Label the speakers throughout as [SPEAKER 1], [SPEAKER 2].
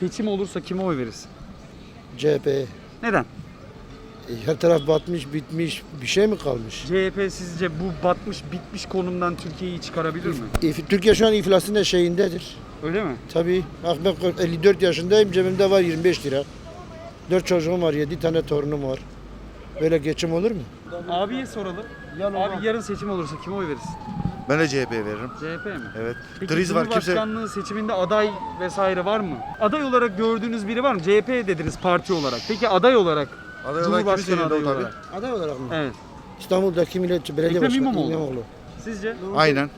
[SPEAKER 1] Seçim olursa kime oy verirsin?
[SPEAKER 2] CHP.
[SPEAKER 1] Neden?
[SPEAKER 2] E, Her taraf batmış, bitmiş. Bir şey mi kalmış?
[SPEAKER 1] CHP sizce bu batmış bitmiş konumdan Türkiye'yi çıkarabilir mi?
[SPEAKER 2] Türkiye şu an iflasın eşeğindedir.
[SPEAKER 1] Öyle mi?
[SPEAKER 2] Tabii. Bak ben 54 yaşındayım. Cebimde var 25 lira. 4 çocuğum var, 7 tane torunum var. Böyle geçim olur mu?
[SPEAKER 1] Abiye soralım. Abi yarın seçim olursa kime oy verirsin?
[SPEAKER 3] Ben de CHP veririm.
[SPEAKER 1] CHP mi?
[SPEAKER 3] Evet.
[SPEAKER 1] Peki
[SPEAKER 3] Kriz var kimse
[SPEAKER 1] Cumhurbaşkanlığı seçiminde aday vesaire var mı? Aday olarak gördüğünüz biri var mı? CHP dediniz parti olarak. Peki aday olarak?
[SPEAKER 3] aday olarak
[SPEAKER 1] Cumhurbaşkanı
[SPEAKER 3] kimse
[SPEAKER 1] adayı
[SPEAKER 3] yok tabii.
[SPEAKER 1] olarak.
[SPEAKER 2] Aday olarak mı?
[SPEAKER 1] Evet.
[SPEAKER 2] İstanbul'daki milletçi belediye
[SPEAKER 1] Ekrem
[SPEAKER 2] başkanı
[SPEAKER 1] İmamoğlu. Sizce?
[SPEAKER 3] Aynen.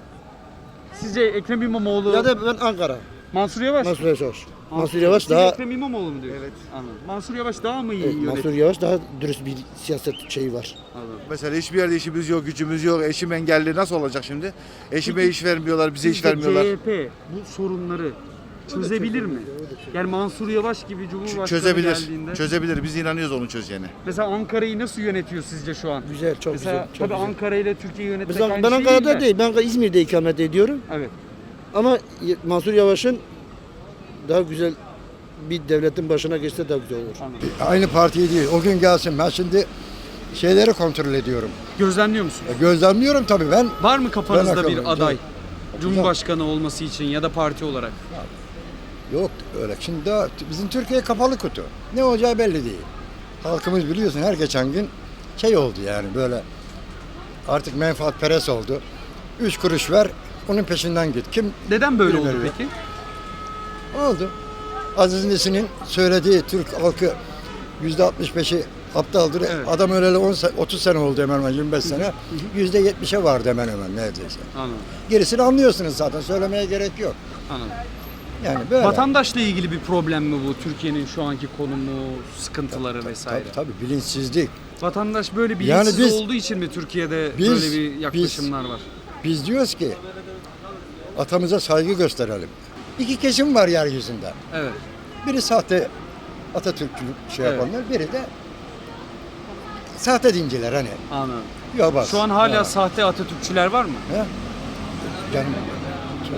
[SPEAKER 1] Sizce Ekrem İmamoğlu,
[SPEAKER 2] Ya da ben Ankara.
[SPEAKER 1] Mansur Yavaş?
[SPEAKER 2] Mansur Yavaş. Mansur Yavaş daha
[SPEAKER 1] Ekrem İmamoğlu mu diyor?
[SPEAKER 3] Evet.
[SPEAKER 1] Anladım. Mansur Yavaş daha mı iyi
[SPEAKER 2] Evet,
[SPEAKER 1] yönetiyor?
[SPEAKER 2] Mansur Yavaş daha dürüst bir siyaset şeyi var.
[SPEAKER 1] Anladım.
[SPEAKER 3] Mesela hiçbir yerde işimiz yok, gücümüz yok. Eşim engelli nasıl olacak şimdi? Eşime
[SPEAKER 1] Peki,
[SPEAKER 3] iş vermiyorlar, bize iş vermiyorlar.
[SPEAKER 1] CHP bu sorunları çözebilir mi? Yani Mansur Yavaş gibi Cumhurbaşkanı
[SPEAKER 3] Çözebilir.
[SPEAKER 1] geldiğinde
[SPEAKER 3] Çözebilir. Biz inanıyoruz onun çözeceğine.
[SPEAKER 1] mesela Ankara'yı nasıl yönetiyor sizce şu an?
[SPEAKER 2] Güzel, çok
[SPEAKER 1] mesela
[SPEAKER 2] güzel. Çok
[SPEAKER 1] tabii
[SPEAKER 2] güzel.
[SPEAKER 1] Ankara ile Türkiye'yi yönetmek
[SPEAKER 2] Biz,
[SPEAKER 1] aynı
[SPEAKER 2] ben
[SPEAKER 1] şey
[SPEAKER 2] Ankara'da
[SPEAKER 1] değil. de.
[SPEAKER 2] değil, ben İzmir'de ikamet ediyorum.
[SPEAKER 1] Evet.
[SPEAKER 2] Ama Mansur Yavaş'ın daha güzel bir devletin başına geçse daha güzel olur.
[SPEAKER 1] Anladım.
[SPEAKER 4] Aynı partiyi değil. O gün gelsin. Ben şimdi şeyleri kontrol ediyorum.
[SPEAKER 1] Gözlemliyor musun?
[SPEAKER 4] E, Gözlemliyorum tabii ben.
[SPEAKER 1] Var mı kafanızda
[SPEAKER 4] Ben
[SPEAKER 1] bir
[SPEAKER 4] akıllıyım,
[SPEAKER 1] aday? Cumhurbaşkanı olması için ya da parti olarak.
[SPEAKER 4] Yok öyle. Şimdi daha bizim Türkiye kapalı kutu. Ne olacağı belli değil. Halkımız biliyorsun her geçen gün şey oldu yani böyle artık menfaat peres oldu. Üç kuruş ver onun peşinden git. Kim
[SPEAKER 1] Neden böyle oldu
[SPEAKER 4] veriyor.
[SPEAKER 1] peki?
[SPEAKER 4] Oldu? Aziz Nesin'in söylediği Türk halkı yüzde 65'i aptaldır.
[SPEAKER 1] Evet.
[SPEAKER 4] Adam öleli 10 se- 30 sene oldu hemen hemen 25 sene. Yüzde 70'e vardı hemen hemen neredeyse.
[SPEAKER 1] Anladım.
[SPEAKER 4] Gerisini anlıyorsunuz zaten. Söylemeye gerek yok.
[SPEAKER 1] Anladım.
[SPEAKER 4] Yani böyle.
[SPEAKER 1] Vatandaşla ilgili bir problem mi bu? Türkiye'nin şu anki konumu, sıkıntıları vesaire.
[SPEAKER 4] Tabii tabii bilinçsizlik.
[SPEAKER 1] Vatandaş böyle
[SPEAKER 4] Yani
[SPEAKER 1] bilinçsiz
[SPEAKER 4] biz-
[SPEAKER 1] olduğu için mi Türkiye'de
[SPEAKER 4] biz-
[SPEAKER 1] böyle bir yaklaşımlar var?
[SPEAKER 4] Biz diyoruz ki atamıza saygı gösterelim. İki kesim var yeryüzünde.
[SPEAKER 1] Evet.
[SPEAKER 4] Biri sahte Atatürkçülük şey
[SPEAKER 1] Evet.
[SPEAKER 4] yapanlar, biri de sahte dinciler hani.
[SPEAKER 1] Anladım.
[SPEAKER 4] Yobaz.
[SPEAKER 1] Şu an hala
[SPEAKER 4] Ha,
[SPEAKER 1] sahte Atatürkçüler var mı?
[SPEAKER 4] he? Canım,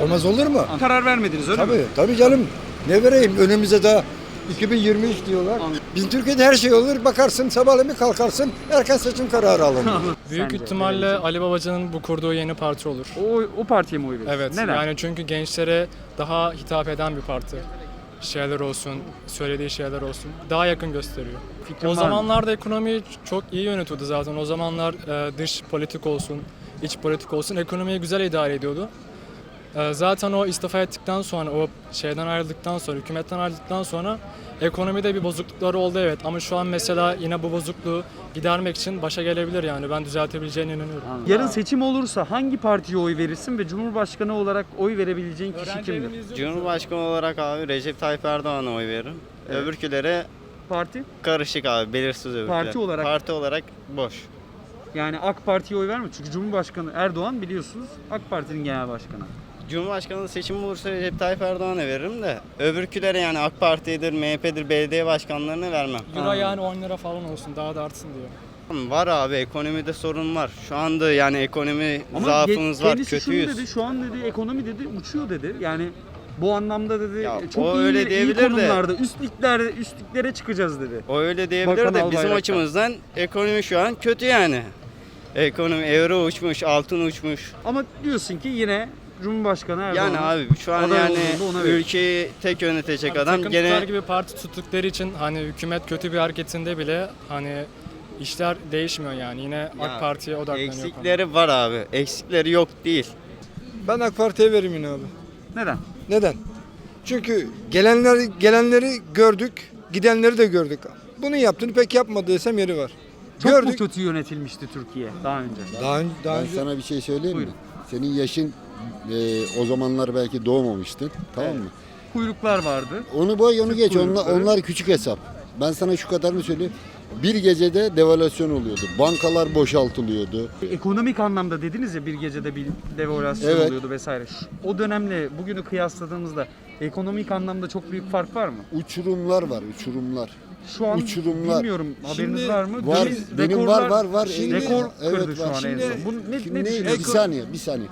[SPEAKER 4] olmaz olur mu?
[SPEAKER 1] Karar vermediniz öyle
[SPEAKER 4] Tabii,
[SPEAKER 1] mi?
[SPEAKER 4] tabii canım. Ne vereyim? Önümüze daha 2023 diyorlar.
[SPEAKER 1] Anladım.
[SPEAKER 4] Bizim Türkiye'de her şey olur. Bakarsın sabahleyin bir kalkarsın erken seçim kararı alınır.
[SPEAKER 5] Büyük
[SPEAKER 1] Sence
[SPEAKER 5] ihtimalle
[SPEAKER 1] verebilecek?
[SPEAKER 5] Ali Babacan'ın bu kurduğu yeni parti olur.
[SPEAKER 1] O, o partiye mi oy veriyorsun?
[SPEAKER 5] Evet.
[SPEAKER 1] Neden?
[SPEAKER 5] Yani çünkü gençlere daha hitap eden bir parti. Şeyler olsun, söylediği şeyler olsun. Daha yakın gösteriyor.
[SPEAKER 1] Fikrin
[SPEAKER 5] o
[SPEAKER 1] var mı?
[SPEAKER 5] zamanlarda ekonomiyi çok iyi yönetiyordu zaten. O zamanlar e, dış politik olsun, iç politik olsun ekonomiyi güzel idare ediyordu. E, zaten o istifa ettikten sonra, o şeyden ayrıldıktan sonra, hükümetten ayrıldıktan sonra ekonomide bir bozuklukları oldu evet. Ama şu an mesela yine bu bozukluğu gidermek için başa gelebilir yani. Ben düzeltebileceğine inanıyorum.
[SPEAKER 1] Anladım. Yarın seçim olursa hangi partiye oy verirsin ve Cumhurbaşkanı olarak oy verebileceğin kişi kimdir?
[SPEAKER 6] Cumhurbaşkanı olarak abi Recep Tayyip Erdoğan'a oy veririm.
[SPEAKER 1] Evet.
[SPEAKER 6] Öbürkülere
[SPEAKER 1] Parti?
[SPEAKER 6] karışık abi, belirsiz öbürküler.
[SPEAKER 1] Parti olarak-
[SPEAKER 6] Parti olarak boş.
[SPEAKER 1] Yani AK Parti'ye oy verme. Çünkü Cumhurbaşkanı Erdoğan biliyorsunuz AK Parti'nin genel başkanı.
[SPEAKER 6] Cumhurbaşkanı seçimi olursa Recep Tayyip Erdoğan'a veririm de öbürkülere yani AK Parti'dir, MHP'dir, belediye başkanlarına vermem.
[SPEAKER 5] Euro yani 10 lira falan olsun daha da artsın diyor.
[SPEAKER 6] Var abi ekonomide sorun var. Şu anda yani ekonomi
[SPEAKER 1] Ama
[SPEAKER 6] zaafımız var,
[SPEAKER 1] kendisi şunu
[SPEAKER 6] kötüyüz.
[SPEAKER 1] dedi, şu an dedi ekonomi dedi uçuyor dedi. Yani bu anlamda dedi
[SPEAKER 6] Ya
[SPEAKER 1] çok
[SPEAKER 6] o
[SPEAKER 1] iyi,
[SPEAKER 6] öyle
[SPEAKER 1] iyi
[SPEAKER 6] diyebilir de-
[SPEAKER 1] konumlarda, üst liglerde, üst liglere çıkacağız dedi.
[SPEAKER 6] O öyle diyebilir
[SPEAKER 1] Bakan
[SPEAKER 6] de bizim açımızdan ekonomi şu an kötü yani. Ekonomi euro uçmuş, altın uçmuş.
[SPEAKER 1] Ama diyorsun ki yine Cumhurbaşkanı Erdoğan.
[SPEAKER 6] Yani abi şu an
[SPEAKER 1] aday
[SPEAKER 6] yani
[SPEAKER 1] olduğunda ona verir.
[SPEAKER 6] ülkeyi tek yönetecek
[SPEAKER 5] Hani
[SPEAKER 6] adam
[SPEAKER 5] takım
[SPEAKER 6] gene
[SPEAKER 5] gibi parti tuttukları için hani hükümet kötü bir hareketinde bile hani işler değişmiyor yani. Yine
[SPEAKER 6] Ya,
[SPEAKER 5] AK Parti'ye odaklanıyor.
[SPEAKER 6] eksikleri var abi. Eksikleri yok değil.
[SPEAKER 7] Ben AK Parti'ye veririm yine abi.
[SPEAKER 1] Neden?
[SPEAKER 7] Neden? Çünkü gelenleri gelenleri gördük, gidenleri de gördük. Bunu yaptığını pek yapmadı desem yeri var.
[SPEAKER 1] Çok mu
[SPEAKER 7] gördük.
[SPEAKER 1] kötü yönetilmişti Türkiye daha önce?
[SPEAKER 7] Daha, ön- daha
[SPEAKER 8] Ben
[SPEAKER 7] önce
[SPEAKER 8] sana bir şey söyleyeyim
[SPEAKER 1] Buyurun.
[SPEAKER 8] mi? Senin yaşın e, o zamanlar belki doğmamıştın. Tamam mı?
[SPEAKER 1] Kuyruklar vardı.
[SPEAKER 8] Onu boy onu geç. Onlar,
[SPEAKER 1] kuyrukları.
[SPEAKER 8] onlar küçük hesap. Ben sana şu kadarını söyleyeyim. Bir gecede devalüasyon oluyordu. Bankalar boşaltılıyordu.
[SPEAKER 1] Ekonomik anlamda dediniz ya bir gecede bir devalüasyon
[SPEAKER 8] Evet.
[SPEAKER 1] oluyordu vesaire. Şu- O dönemle bugünü kıyasladığımızda ekonomik anlamda çok büyük fark var mı?
[SPEAKER 8] Uçurumlar var, uçurumlar.
[SPEAKER 1] Şu an
[SPEAKER 8] Uçurumlar.
[SPEAKER 1] bilmiyorum haberiniz
[SPEAKER 7] Şimdi
[SPEAKER 1] var mı?
[SPEAKER 8] Var,
[SPEAKER 1] Döviz
[SPEAKER 8] benim
[SPEAKER 1] rekorlar-
[SPEAKER 8] var var var.
[SPEAKER 7] Şimdi-
[SPEAKER 1] rekor
[SPEAKER 8] evet,
[SPEAKER 1] kırdı şu
[SPEAKER 8] var.
[SPEAKER 1] an en
[SPEAKER 7] Şimdi-
[SPEAKER 1] son. Bu ne,
[SPEAKER 8] Şimdi
[SPEAKER 1] ne
[SPEAKER 8] ne-
[SPEAKER 1] düşünüyorsun?
[SPEAKER 8] bir saniye, bir saniye.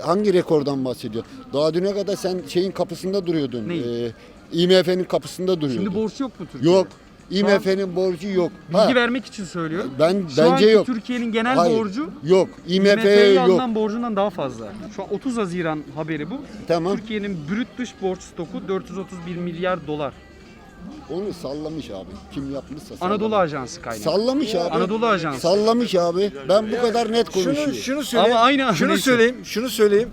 [SPEAKER 8] Hangi rekordan bahsediyor? Daha düne kadar sen şeyin kapısında duruyordun.
[SPEAKER 1] Neyi?
[SPEAKER 8] Ee, IMF'nin kapısında duruyordu.
[SPEAKER 1] Şimdi borç yok mu Türkiye'de?
[SPEAKER 8] Yok. IMF'nin borcu yok.
[SPEAKER 1] Bilgi
[SPEAKER 8] Ha,
[SPEAKER 1] vermek için söylüyorum.
[SPEAKER 8] ben
[SPEAKER 1] Şu
[SPEAKER 8] bence yok.
[SPEAKER 1] Türkiye'nin genel
[SPEAKER 8] Hayır,
[SPEAKER 1] borcu
[SPEAKER 8] Yok. IMF'ye
[SPEAKER 1] IMF'ye
[SPEAKER 8] yok.
[SPEAKER 1] borcundan daha fazla. Şu an 30 Haziran haberi bu.
[SPEAKER 8] Tamam.
[SPEAKER 1] Türkiye'nin brüt dış borç stoku 431 milyar dolar.
[SPEAKER 8] Onu sallamış abi. Kim yapmışsa sallamış.
[SPEAKER 1] Anadolu Ajansı kaynağı.
[SPEAKER 8] Sallamış abi.
[SPEAKER 1] Anadolu Ajansı.
[SPEAKER 8] Sallamış abi. Ben bu kadar net
[SPEAKER 7] Şunu,
[SPEAKER 8] konuşuyorum.
[SPEAKER 7] şunu söyleyeyim.
[SPEAKER 1] Ama aynı-
[SPEAKER 7] şunu
[SPEAKER 1] neyse.
[SPEAKER 7] söyleyeyim. Şunu söyleyeyim.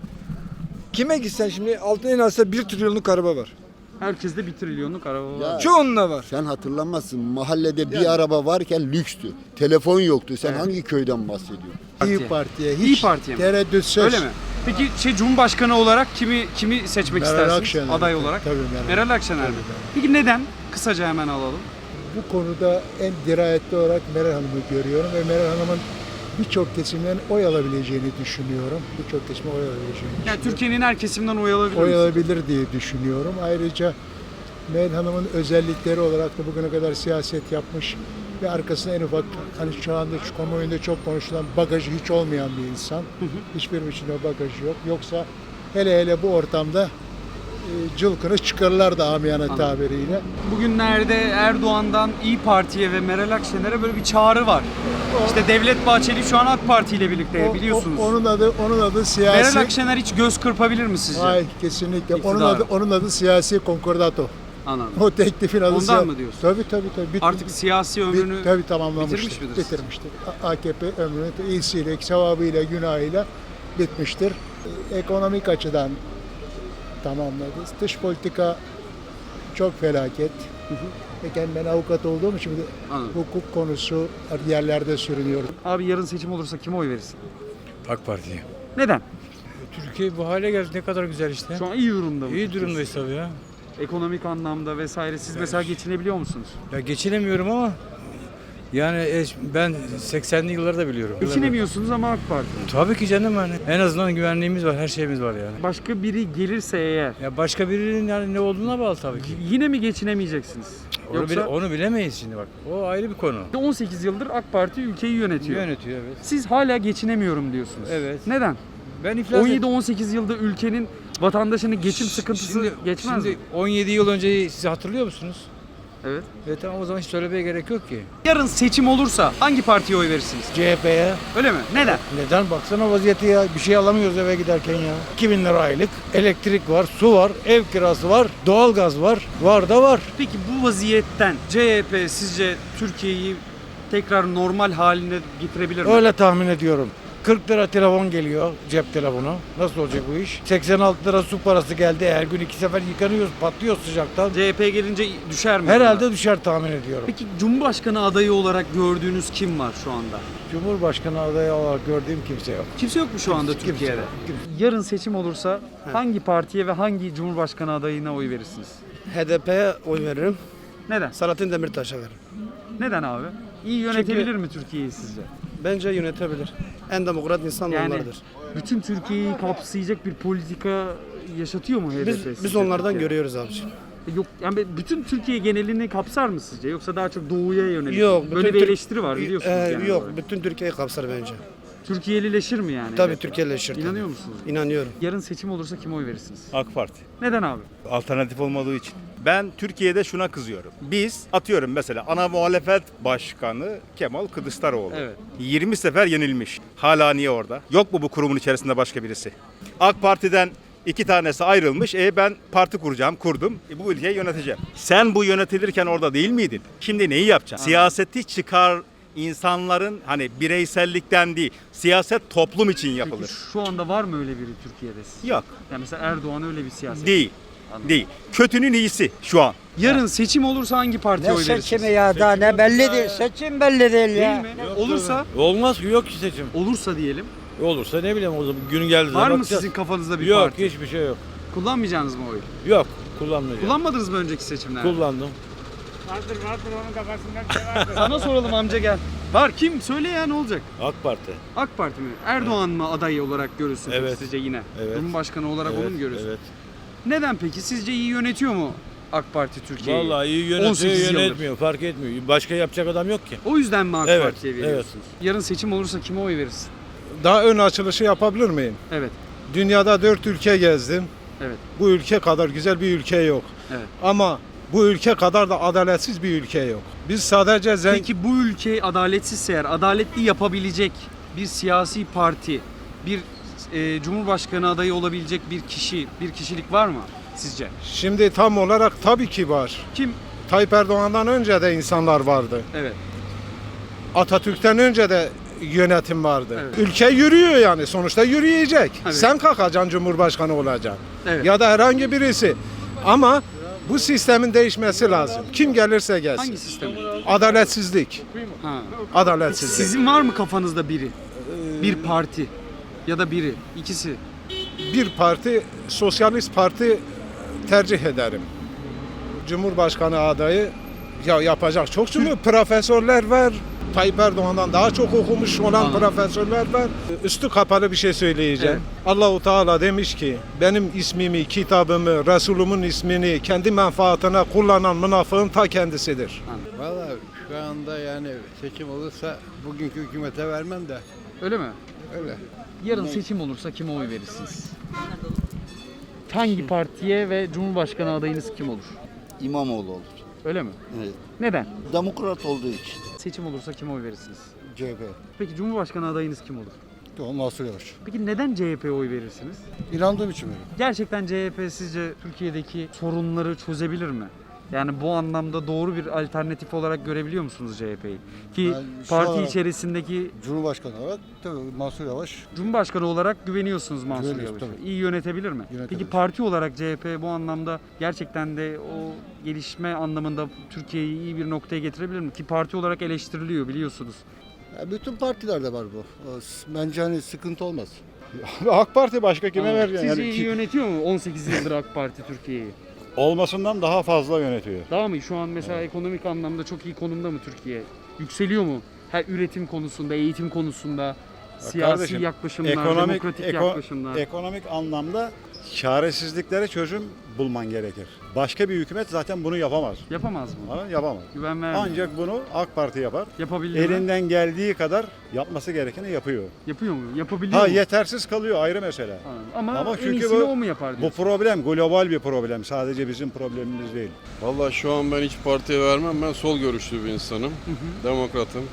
[SPEAKER 7] Kime gitsen şimdi altın en azsa 1 trilyonluk araba var.
[SPEAKER 1] Herkeste 1 trilyonluk araba var.
[SPEAKER 8] Ya,
[SPEAKER 7] Çoğunla var.
[SPEAKER 8] sen hatırlamazsın. Mahallede bir araba varken lükstü. Telefon yoktu. Sen hangi köyden bahsediyorsun?
[SPEAKER 1] İyi
[SPEAKER 2] Parti'ye
[SPEAKER 1] İyi Parti'ye mi?
[SPEAKER 2] tereddüt söz.
[SPEAKER 1] Öyle mi? Peki şey Cumhurbaşkanı olarak kimi kimi seçmek
[SPEAKER 2] Meral
[SPEAKER 1] istersiniz?
[SPEAKER 2] Akşener.
[SPEAKER 1] Aday olarak.
[SPEAKER 2] Tabii Meral.
[SPEAKER 1] Meral Akşener mi? Peki neden? Kısaca hemen alalım.
[SPEAKER 2] Bu konuda en dirayetli olarak Meral Hanım'ı görüyorum ve Meral Hanım'ın birçok kesimden oy alabileceğini düşünüyorum. Birçok kesime oy alabileceğini
[SPEAKER 1] Yani Türkiye'nin her kesiminden oy alabilir
[SPEAKER 2] oy alabilir diye düşünüyorum. Ayrıca Meral Hanım'ın özellikleri olarak da bugüne kadar siyaset yapmış ve arkasında en ufak hani şu anda şu kamuoyunda çok konuşulan bagajı hiç olmayan bir insan. Hiçbir biçimde bagajı yok. Yoksa hele hele bu ortamda e, cılkını çıkarırlar da amiyane tabiriyle.
[SPEAKER 1] Bugünlerde Erdoğan'dan İyi Parti'ye ve Meral Akşener'e böyle bir çağrı var. İşte Devlet Bahçeli şu an AK Parti ile birlikte
[SPEAKER 2] O-
[SPEAKER 1] biliyorsunuz.
[SPEAKER 2] o- onun adı onun adı
[SPEAKER 1] Meral
[SPEAKER 2] siyasi.
[SPEAKER 1] Akşener hiç göz kırpabilir mi sizce?
[SPEAKER 2] Hayır kesinlikle. Onun
[SPEAKER 1] İktidar.
[SPEAKER 2] adı onun adı siyasi konkordato.
[SPEAKER 1] Anladım.
[SPEAKER 2] O teklifin adı
[SPEAKER 1] Ondan
[SPEAKER 2] siya-
[SPEAKER 1] mı diyorsun?
[SPEAKER 2] Tabii tabii tabii. Bit-
[SPEAKER 1] Artık siyasi
[SPEAKER 2] bit-
[SPEAKER 1] ömrünü
[SPEAKER 2] tabii tamamlamıştır.
[SPEAKER 1] bitirmiş midir?
[SPEAKER 2] Bitirmiştir. A- AKP ömrünü iyisiyle, sevabıyla, günahıyla bitmiştir. E, Ekonomik açıdan tamamladı. Dış politika çok felaket. Peki ben avukat olduğum için bir de
[SPEAKER 1] Anladım.
[SPEAKER 2] hukuk konusu yerlerde sürünüyor.
[SPEAKER 1] Abi yarın seçim olursa kime oy verirsin?
[SPEAKER 9] AK Parti'ye.
[SPEAKER 1] Neden?
[SPEAKER 9] Türkiye bu hale geldi ne kadar güzel işte.
[SPEAKER 1] Şu an iyi durumda mı?
[SPEAKER 9] İyi durumdayız tabii ya.
[SPEAKER 1] Ekonomik anlamda vesaire siz mesela geçinebiliyor musunuz?
[SPEAKER 9] Ya geçinemiyorum ama yani eş- ben 80'li yılları da biliyorum.
[SPEAKER 1] Geçinemiyorsunuz ama AK Parti.
[SPEAKER 9] Tabii ki canım yani. En azından güvenliğimiz var, her şeyimiz var yani.
[SPEAKER 1] Başka biri gelirse eğer
[SPEAKER 9] Ya başka birinin yani ne olduğuna bağlı tabii ki.
[SPEAKER 1] yine mi geçinemeyeceksiniz?
[SPEAKER 9] Onu, bile-
[SPEAKER 1] Yoksa
[SPEAKER 9] onu bilemeyiz şimdi bak. O ayrı bir konu.
[SPEAKER 1] 18 yıldır AK Parti ülkeyi yönetiyor.
[SPEAKER 9] Yönetiyor evet.
[SPEAKER 1] Siz hala geçinemiyorum diyorsunuz.
[SPEAKER 9] Evet.
[SPEAKER 1] Neden?
[SPEAKER 9] Ben iflas et-
[SPEAKER 1] 17-18 yılda ülkenin vatandaşının geçim sıkıntısı
[SPEAKER 9] Şimdi-
[SPEAKER 1] geçmez
[SPEAKER 9] şimdi
[SPEAKER 1] mi?
[SPEAKER 9] 17 yıl önceyi siz hatırlıyor musunuz?
[SPEAKER 1] Evet.
[SPEAKER 9] Evet tamam o zaman hiç söylemeye gerek yok ki.
[SPEAKER 1] Yarın seçim olursa hangi partiye oy verirsiniz?
[SPEAKER 10] CHP'ye.
[SPEAKER 1] Öyle mi? Neden?
[SPEAKER 10] Neden? Baksana vaziyeti ya. Bir şey alamıyoruz eve giderken ya. 2000 lira aylık. Elektrik var, su var, ev kirası var, doğalgaz var. Var da var.
[SPEAKER 1] Peki bu vaziyetten CHP sizce Türkiye'yi tekrar normal haline getirebilir mi?
[SPEAKER 10] Öyle tahmin ediyorum. 40 lira telefon geliyor, cep telefonu. Nasıl olacak bu iş? 86 lira su parası geldi. Her gün iki sefer yıkanıyoruz, patlıyoruz sıcaktan.
[SPEAKER 1] CHP gelince düşer mi?
[SPEAKER 10] Herhalde
[SPEAKER 1] bunlar?
[SPEAKER 10] düşer tahmin ediyorum.
[SPEAKER 1] Peki Cumhurbaşkanı adayı olarak gördüğünüz kim var şu anda?
[SPEAKER 10] Cumhurbaşkanı adayı olarak gördüğüm kimse yok.
[SPEAKER 1] Kimse yok mu şu anda
[SPEAKER 10] Kimse
[SPEAKER 1] Türkiye'de?
[SPEAKER 10] yok,
[SPEAKER 1] Yarın seçim olursa hangi partiye ve hangi Cumhurbaşkanı adayına oy verirsiniz?
[SPEAKER 11] HDP'ye oy veririm.
[SPEAKER 1] Neden?
[SPEAKER 11] Selahattin Demirtaş'a veririm.
[SPEAKER 1] Neden abi? İyi yönetebilir mi Türkiye'yi sizce?
[SPEAKER 11] Bence yönetebilir. En demokrat insan
[SPEAKER 1] Yani
[SPEAKER 11] onlardır.
[SPEAKER 1] bütün Türkiye'yi kapsayacak bir politika yaşatıyor mu HDP
[SPEAKER 11] Biz,
[SPEAKER 1] sizce
[SPEAKER 11] biz onlardan
[SPEAKER 1] Türkiye'de?
[SPEAKER 11] görüyoruz abiciğim.
[SPEAKER 1] Yok yani bütün Türkiye genelini kapsar mı sizce yoksa daha çok doğuya yönelik?
[SPEAKER 11] Yok.
[SPEAKER 1] Böyle
[SPEAKER 11] bütün
[SPEAKER 1] bir
[SPEAKER 11] Türk-
[SPEAKER 1] eleştiri var biliyorsunuz
[SPEAKER 11] Ee,
[SPEAKER 1] genel
[SPEAKER 11] Yok.
[SPEAKER 1] olarak.
[SPEAKER 11] Bütün Türkiye'yi kapsar bence.
[SPEAKER 1] Türkiye'lileşir mi yani?
[SPEAKER 11] Tabii. Türkiye'leşir. tabii.
[SPEAKER 1] İnanıyor musunuz?
[SPEAKER 11] İnanıyorum.
[SPEAKER 1] Yarın seçim olursa kime oy verirsiniz?
[SPEAKER 12] AK Parti.
[SPEAKER 1] Neden abi?
[SPEAKER 12] Alternatif olmadığı için. Ben Türkiye'de şuna kızıyorum. Biz atıyorum mesela ana muhalefet başkanı Kemal Kılıçdaroğlu.
[SPEAKER 1] Evet.
[SPEAKER 12] 20 sefer yenilmiş. Hala niye orada? Yok mu bu kurumun içerisinde başka birisi? AK Parti'den iki tanesi ayrılmış. E ben parti kuracağım, kurdum. E, bu ülkeyi yöneteceğim. Sen bu yönetilirken orada değil miydin? Şimdi neyi yapacaksın? Siyaseti çıkar insanların hani bireysellikten değil, siyaset toplum için
[SPEAKER 1] Peki
[SPEAKER 12] yapılır.
[SPEAKER 1] şu anda var mı öyle biri Türkiye'de?
[SPEAKER 12] Yok,
[SPEAKER 1] Yani mesela Erdoğan öyle bir siyaset.
[SPEAKER 12] değil.
[SPEAKER 1] Anladım.
[SPEAKER 12] Değil. Kötünün iyisi şu an.
[SPEAKER 1] Yarın seçim olursa hangi partiye oy verirsiniz?
[SPEAKER 10] ya daha ne belli değil. Seçim belli değil
[SPEAKER 1] Değil mi? Olursa
[SPEAKER 9] Olmaz ki yok ki seçim.
[SPEAKER 1] olursa diyelim.
[SPEAKER 9] Olursa ne bileyim o zaman gün geldi
[SPEAKER 1] Var mı sizin kafanızda bir
[SPEAKER 9] Yok
[SPEAKER 1] parti?
[SPEAKER 9] hiçbir şey yok.
[SPEAKER 1] Kullanmayacağınız mı oyu?
[SPEAKER 9] Yok kullanmayacağım.
[SPEAKER 1] Kullanmadınız mı önceki seçimlerde?
[SPEAKER 9] Kullandım.
[SPEAKER 1] Sana soralım amca gel. Var kim? Söyle ya ne olacak?
[SPEAKER 9] AK Parti.
[SPEAKER 1] AK Parti mi? Erdoğan mı aday olarak görürsün peki
[SPEAKER 9] Evet.
[SPEAKER 1] sizce yine?
[SPEAKER 9] Evet.
[SPEAKER 1] Cumhurbaşkanı olarak onu mu görürsün?
[SPEAKER 9] Evet.
[SPEAKER 1] Neden peki? Sizce iyi yönetiyor mu AK Parti Türkiye'yi?
[SPEAKER 9] Vallahi iyi yönetiyor
[SPEAKER 1] 18 yıldır.
[SPEAKER 9] yönetmiyor fark etmiyor. Başka yapacak adam yok ki.
[SPEAKER 1] O yüzden mi AK
[SPEAKER 9] Evet,
[SPEAKER 1] Parti'ye veriyorsunuz? Yarın seçim olursa kime oy verirsin?
[SPEAKER 2] Daha ön açılışı yapabilir miyim?
[SPEAKER 1] Evet.
[SPEAKER 2] Dünyada dört ülke gezdim.
[SPEAKER 1] Evet.
[SPEAKER 2] Bu ülke kadar güzel bir ülke yok.
[SPEAKER 1] Evet.
[SPEAKER 10] Ama bu ülke kadar da adaletsiz bir ülke yok. Biz sadece zengin...
[SPEAKER 1] Peki bu ülke adaletsizse eğer adaletli yapabilecek bir siyasi parti, bir e, cumhurbaşkanı adayı olabilecek bir kişi, bir kişilik var mı sizce?
[SPEAKER 10] Şimdi tam olarak tabii ki var.
[SPEAKER 1] Kim?
[SPEAKER 10] Tayyip Erdoğan'dan önce de insanlar vardı.
[SPEAKER 1] Evet.
[SPEAKER 10] Atatürk'ten önce de yönetim vardı.
[SPEAKER 1] Evet.
[SPEAKER 10] Ülke yürüyor yani sonuçta yürüyecek.
[SPEAKER 1] Evet.
[SPEAKER 10] Sen kalkacaksın Cumhurbaşkanı olacaksın.
[SPEAKER 1] Evet.
[SPEAKER 10] Ya da herhangi birisi. Ama bu sistemin değişmesi lazım. Kim gelirse gelsin.
[SPEAKER 1] Hangi sistem?
[SPEAKER 10] Adaletsizlik.
[SPEAKER 1] Ha.
[SPEAKER 10] Adaletsizlik.
[SPEAKER 1] Sizin var mı kafanızda biri? Bir parti ya da biri, ikisi.
[SPEAKER 10] Bir parti, Sosyalist Parti tercih ederim. Cumhurbaşkanı adayı ya yapacak çok çünkü profesörler var. Tayyip Erdoğan'dan daha çok okumuş olan
[SPEAKER 1] Anladım.
[SPEAKER 10] profesörler var. Üstü kapalı bir şey söyleyeceğim.
[SPEAKER 1] Evet.
[SPEAKER 10] Allahu Teala demiş ki benim ismimi, kitabımı, Resulumun ismini kendi menfaatine kullanan münafığın ta kendisidir.
[SPEAKER 8] Valla şu anda yani seçim olursa bugünkü hükümete vermem de
[SPEAKER 1] Öyle mi?
[SPEAKER 8] öyle.
[SPEAKER 1] Yarın seçim olursa kime oy verirsiniz? Hangi partiye ve Cumhurbaşkanı adayınız kim olur?
[SPEAKER 3] İmamoğlu olur.
[SPEAKER 1] Öyle mi?
[SPEAKER 3] Evet.
[SPEAKER 1] Neden?
[SPEAKER 3] Demokrat olduğu için.
[SPEAKER 1] Seçim olursa kime oy verirsiniz?
[SPEAKER 2] CHP.
[SPEAKER 1] Peki Cumhurbaşkanı adayınız kim olur?
[SPEAKER 2] O Mansur Yavaş.
[SPEAKER 1] Peki neden CHP'ye oy verirsiniz?
[SPEAKER 2] İnandığım için öyle.
[SPEAKER 1] Gerçekten CHP sizce Türkiye'deki sorunları çözebilir mi? Yani bu anlamda doğru bir alternatif olarak görebiliyor musunuz CHP'yi? Ki
[SPEAKER 2] Ben şu
[SPEAKER 1] parti
[SPEAKER 2] an-
[SPEAKER 1] içerisindeki
[SPEAKER 2] Cumhurbaşkanı olarak tabii Mansur Yavaş
[SPEAKER 1] Cumhurbaşkanı olarak güveniyorsunuz Mansur
[SPEAKER 2] Güveniyoruz,
[SPEAKER 1] Yavaş'a.
[SPEAKER 2] tabii.
[SPEAKER 1] İyi yönetebilir mi?
[SPEAKER 2] Yönetebilir.
[SPEAKER 1] Peki parti olarak CHP bu anlamda gerçekten de o gelişme anlamında Türkiye'yi iyi bir noktaya getirebilir mi? Ki parti olarak eleştiriliyor biliyorsunuz.
[SPEAKER 2] Ya bütün partilerde var bu. O s- Bence hani sıkıntı olmaz.
[SPEAKER 12] AK Parti başka kime vereceksin?
[SPEAKER 1] Sizce
[SPEAKER 12] Yani
[SPEAKER 1] iyi yönetiyor mu 18 yıldır AK Parti Türkiye'yi?
[SPEAKER 12] Olmasından daha fazla yönetiyor.
[SPEAKER 1] Daha mı? Şu an mesela ekonomik anlamda çok iyi konumda mı Türkiye? Yükseliyor mu? Her üretim konusunda, eğitim konusunda, siyasi
[SPEAKER 12] kardeşim,
[SPEAKER 1] yaklaşımlar,
[SPEAKER 12] ekonomik-
[SPEAKER 1] demokratik
[SPEAKER 12] eko-
[SPEAKER 1] yaklaşımlar.
[SPEAKER 12] Ekonomik anlamda çaresizliklere çözüm bulman gerekir. Başka bir hükümet zaten bunu yapamaz.
[SPEAKER 1] Yapamaz mı?
[SPEAKER 12] Anladın? Yapamaz.
[SPEAKER 1] Güven vermiyor.
[SPEAKER 12] Ancak bunu AK Parti yapar.
[SPEAKER 1] Yapabildi mi?
[SPEAKER 12] Elinden geldiği kadar yapması gerekeni yapıyor.
[SPEAKER 1] Yapıyor mu? Yapabiliyor
[SPEAKER 12] Ha
[SPEAKER 1] mu?
[SPEAKER 12] yetersiz kalıyor ayrı mesele.
[SPEAKER 1] Ha, Ama,
[SPEAKER 12] Ama çünkü bu-
[SPEAKER 1] o mu yapar
[SPEAKER 12] Bu
[SPEAKER 1] diyorsun?
[SPEAKER 12] problem global bir problem. Sadece bizim problemimiz değil.
[SPEAKER 13] Vallahi şu an ben hiç partiye vermem. Ben sol görüşlü bir insanım. Demokratım.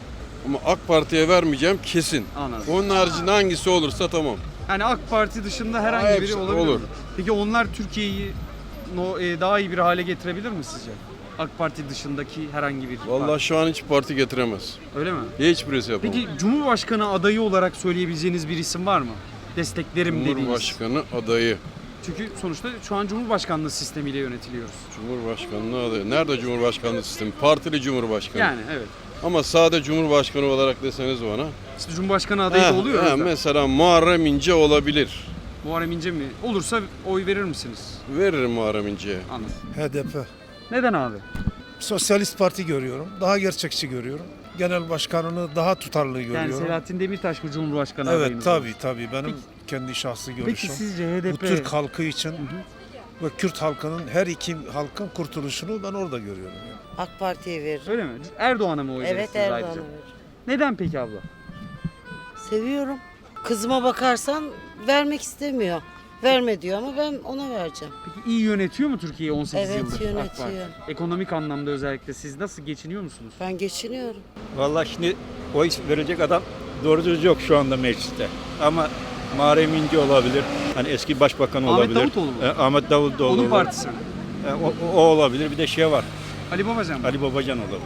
[SPEAKER 13] Ama AK Parti'ye vermeyeceğim kesin.
[SPEAKER 1] Anladım.
[SPEAKER 13] Onun haricinde hangisi olursa tamam.
[SPEAKER 1] Yani AK Parti dışında herhangi
[SPEAKER 13] Hepsi
[SPEAKER 1] biri olabilir
[SPEAKER 13] olur.
[SPEAKER 1] mi? Peki onlar Türkiye'yi no, e, daha iyi bir hale getirebilir mi sizce? AK Parti dışındaki herhangi bir
[SPEAKER 13] Vallahi
[SPEAKER 1] parti.
[SPEAKER 13] şu an hiç parti getiremez.
[SPEAKER 1] Öyle mi?
[SPEAKER 13] Hiçbirisi yapamaz.
[SPEAKER 1] Peki Cumhurbaşkanı adayı olarak söyleyebileceğiniz bir isim var mı? Desteklerim dediğiniz.
[SPEAKER 13] Cumhurbaşkanı adayı.
[SPEAKER 1] Çünkü sonuçta şu an Cumhurbaşkanlığı sistemiyle yönetiliyoruz.
[SPEAKER 13] Cumhurbaşkanlığı adayı. Nerede Cumhurbaşkanlığı sistemi? Partili Cumhurbaşkanı.
[SPEAKER 1] Yani evet.
[SPEAKER 13] Ama sade Cumhurbaşkanı olarak deseniz bana.
[SPEAKER 1] İşte Cumhurbaşkanı adayı da oluyor. yüzden.
[SPEAKER 13] mesela Muharrem İnce olabilir.
[SPEAKER 1] Muharrem İnce mi? Olursa oy verir misiniz?
[SPEAKER 13] Veririm Muharrem İnce'ye.
[SPEAKER 1] Anladım.
[SPEAKER 10] HDP.
[SPEAKER 1] Neden abi?
[SPEAKER 10] Sosyalist Parti görüyorum. Daha gerçekçi görüyorum. Genel başkanını daha tutarlı
[SPEAKER 1] Yani Selahattin Demirtaş mı Cumhurbaşkanı adayınız?
[SPEAKER 10] tabii benim
[SPEAKER 1] Peki-
[SPEAKER 10] kendi şahsi
[SPEAKER 1] Peki sizce HDP...
[SPEAKER 10] halkı için ve Kürt halkının her iki halkın kurtuluşunu ben orada görüyorum.
[SPEAKER 14] AK Parti'ye veririm.
[SPEAKER 1] Öyle mi? Erdoğan'a mı oy
[SPEAKER 14] Evet
[SPEAKER 1] verirsiniz
[SPEAKER 14] Erdoğan'a
[SPEAKER 1] ayrıca?
[SPEAKER 14] veririm.
[SPEAKER 1] Neden peki abla?
[SPEAKER 14] Seviyorum. Kızıma bakarsan vermek istemiyor. Verme diyor ama ben ona vereceğim.
[SPEAKER 1] Peki iyi yönetiyor mu Türkiye'yi 18
[SPEAKER 14] Evet,
[SPEAKER 1] yıldır? AK
[SPEAKER 14] yönetiyor.
[SPEAKER 1] Parti? Ekonomik anlamda özellikle siz nasıl geçiniyor musunuz?
[SPEAKER 14] Ben geçiniyorum.
[SPEAKER 9] Vallahi şimdi oy verecek adam doğru düz yok şu anda mecliste. Ama Muharrem İnce olabilir. Hani eski başbakan
[SPEAKER 1] Ahmet
[SPEAKER 9] olabilir.
[SPEAKER 1] Davutoğlu mu?
[SPEAKER 9] E, Ahmet Davutoğlu.
[SPEAKER 1] Onun
[SPEAKER 9] olabilir.
[SPEAKER 1] partisi?
[SPEAKER 9] E, o, o olabilir. Bir de şey var.
[SPEAKER 1] Ali Babacan mı?
[SPEAKER 9] Ali Babacan olabilir.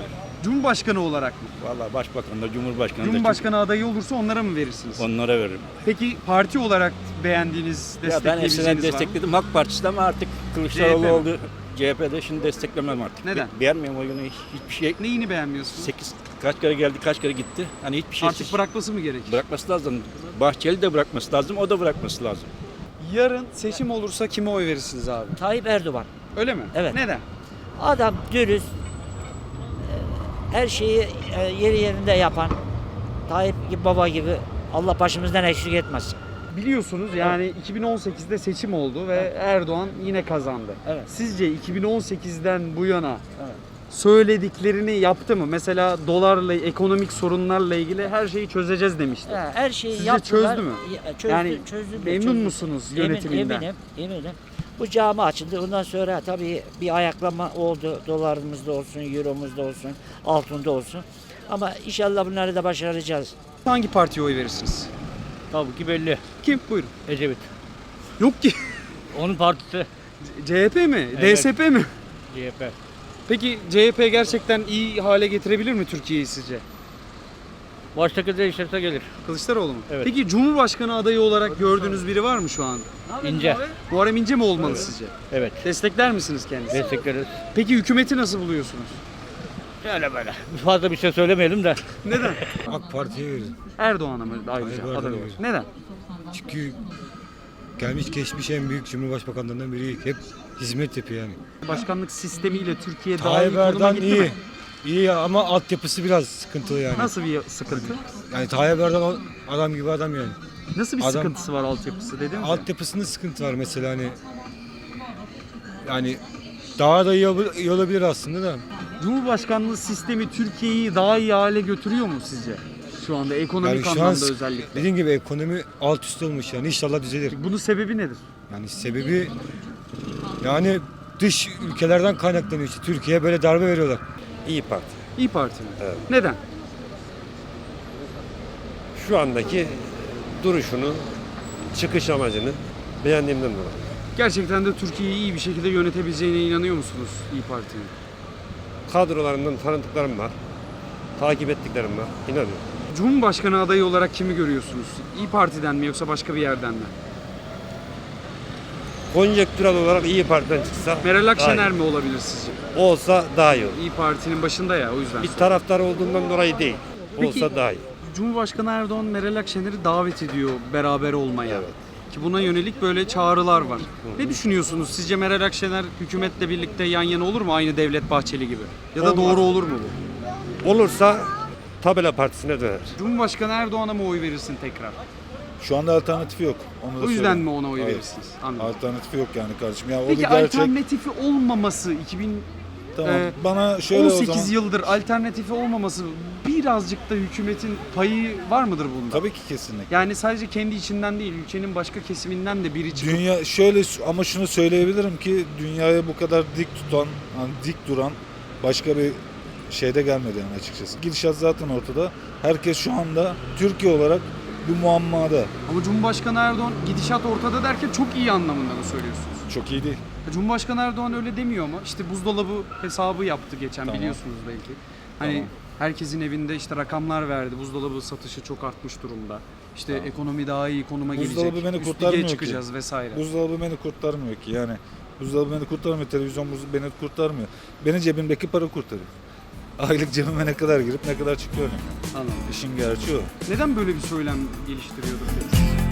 [SPEAKER 1] Cumhurbaşkanı olarak mı?
[SPEAKER 9] Vallahi başbakan da Cumhurbaşkanı da
[SPEAKER 1] Cumhurbaşkanı adayı olursa onlara mı verirsiniz?
[SPEAKER 9] onlara veririm.
[SPEAKER 1] Peki parti olarak beğendiğiniz,
[SPEAKER 9] Ya ben eskiden
[SPEAKER 1] destekleyebileceğiniz var mı?
[SPEAKER 9] destekledim AK Partisi'de ama artık Kılıçdaroğlu
[SPEAKER 1] CHP mi?
[SPEAKER 9] oldu. CHP'de şimdi desteklemem artık.
[SPEAKER 1] Neden?
[SPEAKER 9] Be- beğenmiyorum oyunu. Hiç- Hiçbir şey.
[SPEAKER 1] Neyini beğenmiyorsunuz?
[SPEAKER 9] 8 kaç kere geldi, kaç kere gitti. Hani hiçbir şey
[SPEAKER 1] Artık bırakması mı gerekir?
[SPEAKER 9] bırakması lazım. Bahçeli de bırakması lazım, o da bırakması lazım.
[SPEAKER 1] Yarın seçim olursa kime oy verirsiniz abi?
[SPEAKER 15] Tayyip Erdoğan.
[SPEAKER 1] Öyle mi?
[SPEAKER 15] Evet.
[SPEAKER 1] Neden?
[SPEAKER 15] Adam dürüst, e, her şeyi e, yeri yerinde yapan, Tayyip gibi baba gibi Allah başımızdan eksik etmesin.
[SPEAKER 1] Biliyorsunuz yani 2018'de seçim oldu ve Erdoğan yine kazandı.
[SPEAKER 15] Evet.
[SPEAKER 1] Sizce 2018'den bu yana söylediklerini yaptı mı? Mesela dolarla, ekonomik sorunlarla ilgili her şeyi çözeceğiz demişti.
[SPEAKER 15] Ha, her şeyi
[SPEAKER 1] Sizce
[SPEAKER 15] yaptılar.
[SPEAKER 1] çözdü mü?
[SPEAKER 15] Ya, Çözdü,
[SPEAKER 1] Yani
[SPEAKER 15] çözdü.
[SPEAKER 1] memnun
[SPEAKER 15] çözdü.
[SPEAKER 1] musunuz
[SPEAKER 15] Emin-
[SPEAKER 1] yönetiminden?
[SPEAKER 15] Eminim, eminim. Bu cami açıldı. Ondan sonra tabii bir ayaklama oldu. Dolarımızda olsun, euromuzda olsun, altında olsun. Ama inşallah bunları da başaracağız.
[SPEAKER 1] Hangi partiye oy verirsiniz?
[SPEAKER 9] Tabii ki belli.
[SPEAKER 1] Kim? Buyurun.
[SPEAKER 9] Ecevit.
[SPEAKER 1] Yok ki.
[SPEAKER 9] Onun partisi
[SPEAKER 1] CHP mi?
[SPEAKER 9] Evet.
[SPEAKER 1] DSP mi?
[SPEAKER 9] CHP.
[SPEAKER 1] Peki CHP gerçekten iyi hale getirebilir mi Türkiye'yi sizce?
[SPEAKER 9] Baştaki değişirse gelir.
[SPEAKER 1] Kılıçdaroğlu mu?
[SPEAKER 9] Evet.
[SPEAKER 1] Peki Cumhurbaşkanı adayı olarak gördüğünüz biri var mı şu an?
[SPEAKER 9] İnce.
[SPEAKER 1] Muharrem İnce mi olmalı sizce?
[SPEAKER 9] Evet.
[SPEAKER 1] Destekler misiniz kendisini?
[SPEAKER 9] Destekleriz.
[SPEAKER 1] Peki hükümeti nasıl buluyorsunuz?
[SPEAKER 9] Öyle böyle. Fazla bir şey söylemeyelim de.
[SPEAKER 1] Neden?
[SPEAKER 7] AK Parti'ye verin.
[SPEAKER 1] Erdoğan'a mı ayrıca aday? Neden?
[SPEAKER 7] Çünkü gelmiş geçmiş en büyük cumhurbaşkanlarından biri. Hep hizmet yapıyor yani.
[SPEAKER 1] Başkanlık sistemiyle Türkiye daha iyi
[SPEAKER 7] Tayyip
[SPEAKER 1] konuma
[SPEAKER 7] Erdoğan
[SPEAKER 1] gitti
[SPEAKER 7] iyi.
[SPEAKER 1] mi?
[SPEAKER 7] İyi ama altyapısı biraz sıkıntılı yani.
[SPEAKER 1] Nasıl bir sıkıntı?
[SPEAKER 7] Yani Tayyip Erdoğan adam gibi adam yani.
[SPEAKER 1] Nasıl bir
[SPEAKER 7] Adam-
[SPEAKER 1] sıkıntısı var altyapısı dediniz ya?
[SPEAKER 7] Altyapısında sıkıntı var mesela hani. Yani daha da iyi, ol- iyi olabilir aslında da.
[SPEAKER 1] Cumhurbaşkanlığı sistemi Türkiye'yi daha iyi hale götürüyor mu sizce? Şu anda ekonomik
[SPEAKER 7] Yani şu an
[SPEAKER 1] anlamda özellikle.
[SPEAKER 7] Dediğim gibi ekonomi alt üst olmuş yani inşallah düzelir.
[SPEAKER 1] Bunun sebebi nedir?
[SPEAKER 7] Yani sebebi yani dış ülkelerden kaynaklanıyor işte. Türkiye'ye böyle darbe veriyorlar.
[SPEAKER 16] İyi Parti.
[SPEAKER 1] İyi Parti mi? Neden?
[SPEAKER 16] Şu andaki duruşunu, çıkış amacını beğendiğimden dolayı.
[SPEAKER 1] Gerçekten de Türkiye'yi iyi bir şekilde yönetebileceğine inanıyor musunuz İyi Parti'nin?
[SPEAKER 16] Kadrolarından tanıdıklarım var. Takip ettiklerim var. İnanıyorum.
[SPEAKER 1] Cumhurbaşkanı adayı olarak kimi görüyorsunuz? İyi Parti'den mi yoksa başka bir yerden mi?
[SPEAKER 16] Konjektürel olarak iyi Parti'den çıksa
[SPEAKER 1] Meral Akşener mi olabilir sizce?
[SPEAKER 16] olsa daha iyi olur.
[SPEAKER 1] İyi Parti'nin başında ya o yüzden.
[SPEAKER 16] Bir taraftar olduğundan dolayı değil.
[SPEAKER 1] Peki-
[SPEAKER 16] Olsa daha iyi.
[SPEAKER 1] Cumhurbaşkanı Erdoğan Meral Akşener'i davet ediyor beraber olmaya. Ki buna yönelik böyle çağrılar var. Ne düşünüyorsunuz? Sizce Meral Akşener hükümetle birlikte yan yana olur mu aynı Devlet Bahçeli gibi? Ya da
[SPEAKER 16] Olmaz.
[SPEAKER 1] doğru olur mu bu?
[SPEAKER 16] Olursa tabela partisine döner.
[SPEAKER 1] Cumhurbaşkanı Erdoğan'a mı oy verirsin tekrar?
[SPEAKER 3] Şu anda alternatifi yok. Onu da
[SPEAKER 1] O yüzden
[SPEAKER 3] söyleyeyim.
[SPEAKER 1] mi ona oy
[SPEAKER 3] Hayır.
[SPEAKER 1] verirsiniz? Anladım.
[SPEAKER 3] Alternatifi yok yani kardeşim. Ya o bir
[SPEAKER 1] Peki
[SPEAKER 3] gerçek.
[SPEAKER 1] alternatifi olmaması 2000
[SPEAKER 3] Tamam.
[SPEAKER 1] Ee,
[SPEAKER 3] Bana şöyle o
[SPEAKER 1] 18
[SPEAKER 3] zaman.
[SPEAKER 1] yıldır alternatifi olmaması birazcık da hükümetin payı var mıdır bunda?
[SPEAKER 3] Tabii ki kesinlikle.
[SPEAKER 1] Yani sadece kendi içinden değil, ülkenin başka kesiminden de biri çıkıp
[SPEAKER 3] Dünya şöyle ama şunu söyleyebilirim ki dünyaya bu kadar dik tutan, hani dik duran başka bir şeyde gelmedi yani açıkçası. Gidişat zaten ortada. Herkes şu anda Türkiye olarak bir muammada.
[SPEAKER 1] ama Cumhurbaşkanı Erdoğan gidişat ortada derken çok iyi anlamında mı söylüyorsunuz?
[SPEAKER 3] Çok iyi değil.
[SPEAKER 1] Cumhurbaşkanı Erdoğan öyle demiyor ama işte buzdolabı hesabı yaptı geçen
[SPEAKER 3] Tamam.
[SPEAKER 1] biliyorsunuz belki. Hani
[SPEAKER 3] Tamam.
[SPEAKER 1] herkesin evinde işte rakamlar verdi. Buzdolabı satışı çok artmış durumda. İşte ekonomi daha iyi konuma gelecek.
[SPEAKER 3] Buzdolabı beni
[SPEAKER 1] üst lige
[SPEAKER 3] kurtarmıyor ki.
[SPEAKER 1] çıkacağız vesaire.
[SPEAKER 3] Buzdolabı beni kurtarmıyor ki yani. Buzdolabı beni kurtarmıyor, televizyon buz- beni kurtarmıyor. Beni cebimdeki para kurtarıyor. Aylık cebime ne kadar girip ne kadar çıkıyor.
[SPEAKER 1] Anladım.
[SPEAKER 3] İşin gerçeği o.
[SPEAKER 1] Neden böyle bir söylem geliştiriyordur peki?